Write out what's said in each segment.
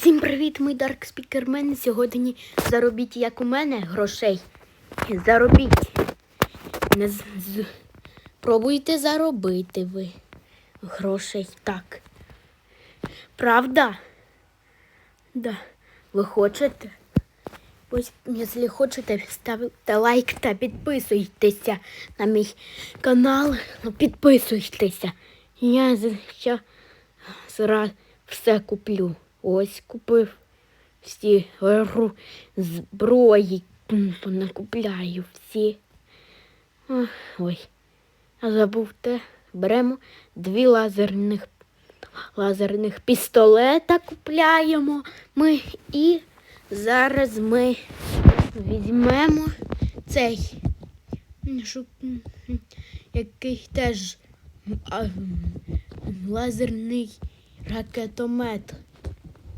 Всім привіт, мій Дарк Спікермен. Сьогодні заробіть, як у мене, грошей. Заробіть. Не з... з- Пробуйте заробити ви грошей так. Правда? Да. Ви хочете? Ось, якщо хочете, ставте лайк та підписуйтеся на мій канал. Ну, підписуйтеся. Я ща зараз все куплю. Ось купив всі зброї. Накупляю всі. Ой. А забув те. Беремо дві лазерних лазерних пістолета купляємо ми і зараз ми візьмемо цей, м, що, м, м, який теж лазерний ракетомет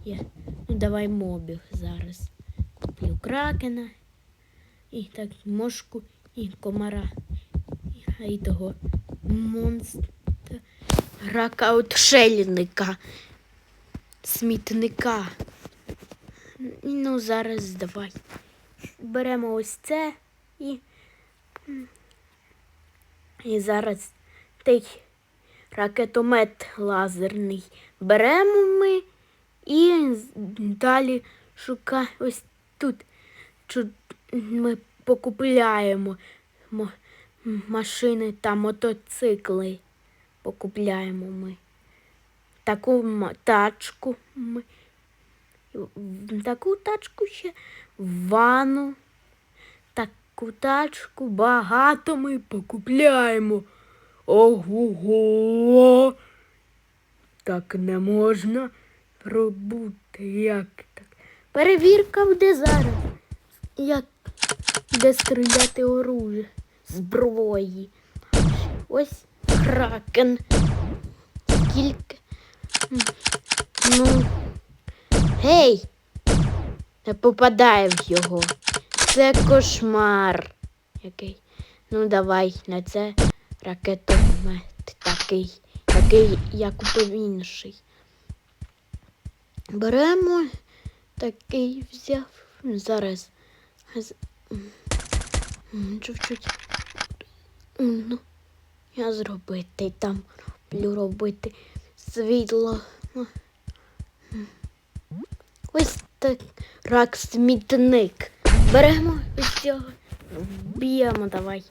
є. Ну, давай мобів зараз. Куплю кракена і так мошку і комара. І того монстра рака отшельника, смітника. Ну, зараз давай. Беремо ось це і, і зараз той ракетомет лазерний беремо ми і далі шукаємо ось тут. Ми покупляємо машини та мотоцикли. Покупляємо ми. Таку тачку ми. Таку тачку ще ванну. Таку тачку багато ми покупляємо. Ого. Так не можна робити. Як так? Перевірка буде зараз. Як де стріляти оружие зброї. Ось кракен. Скільки. Ну. Гей! Не попадає в його. Це кошмар. Який. Ну, давай на це ракетомет такий, такий я купив інший. Беремо такий взяв. Зараз. Чуть-чуть. Ну, я зробити там люблю робити світло. Ось так рак смітник. Беремо ось цього, вб'ємо давай.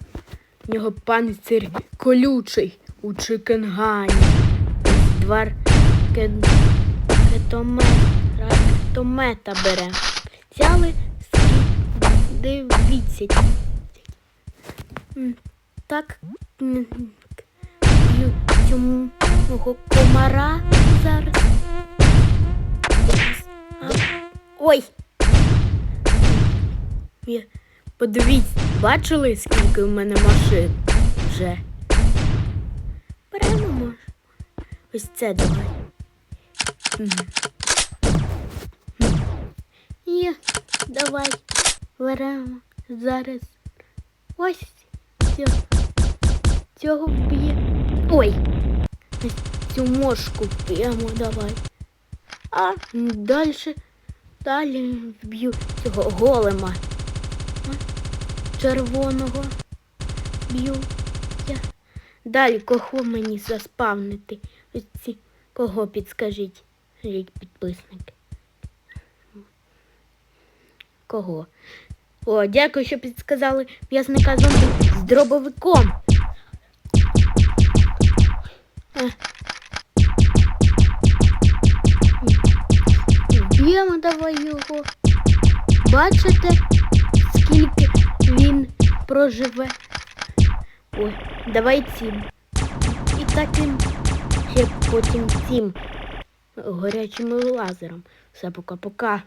В нього панцир колючий у чикенгані. Два кен- ракетомета беремо. Взяли дивіться. Так цьому комара зараз. Ой! Подивіться, бачили, скільки в мене машин вже? Беремо. Ось це давай. І давай беремо зараз. Ось цього, цього вб'є. Ой! Цю мошку вб'ємо давай. А далі, далі вб'ю цього голема. Червоного б'ю я. Далі кого мені заспавнити? Ось ці кого підскажіть, скажіть підписники. Кого? О, дякую, що підсказали в'язника зомбі з дробовиком. А. Б'ємо давай його. Бачите, скільки він проживе. Ой, давай цим. І таким ще потім цим горячим лазером. Все, пока-пока.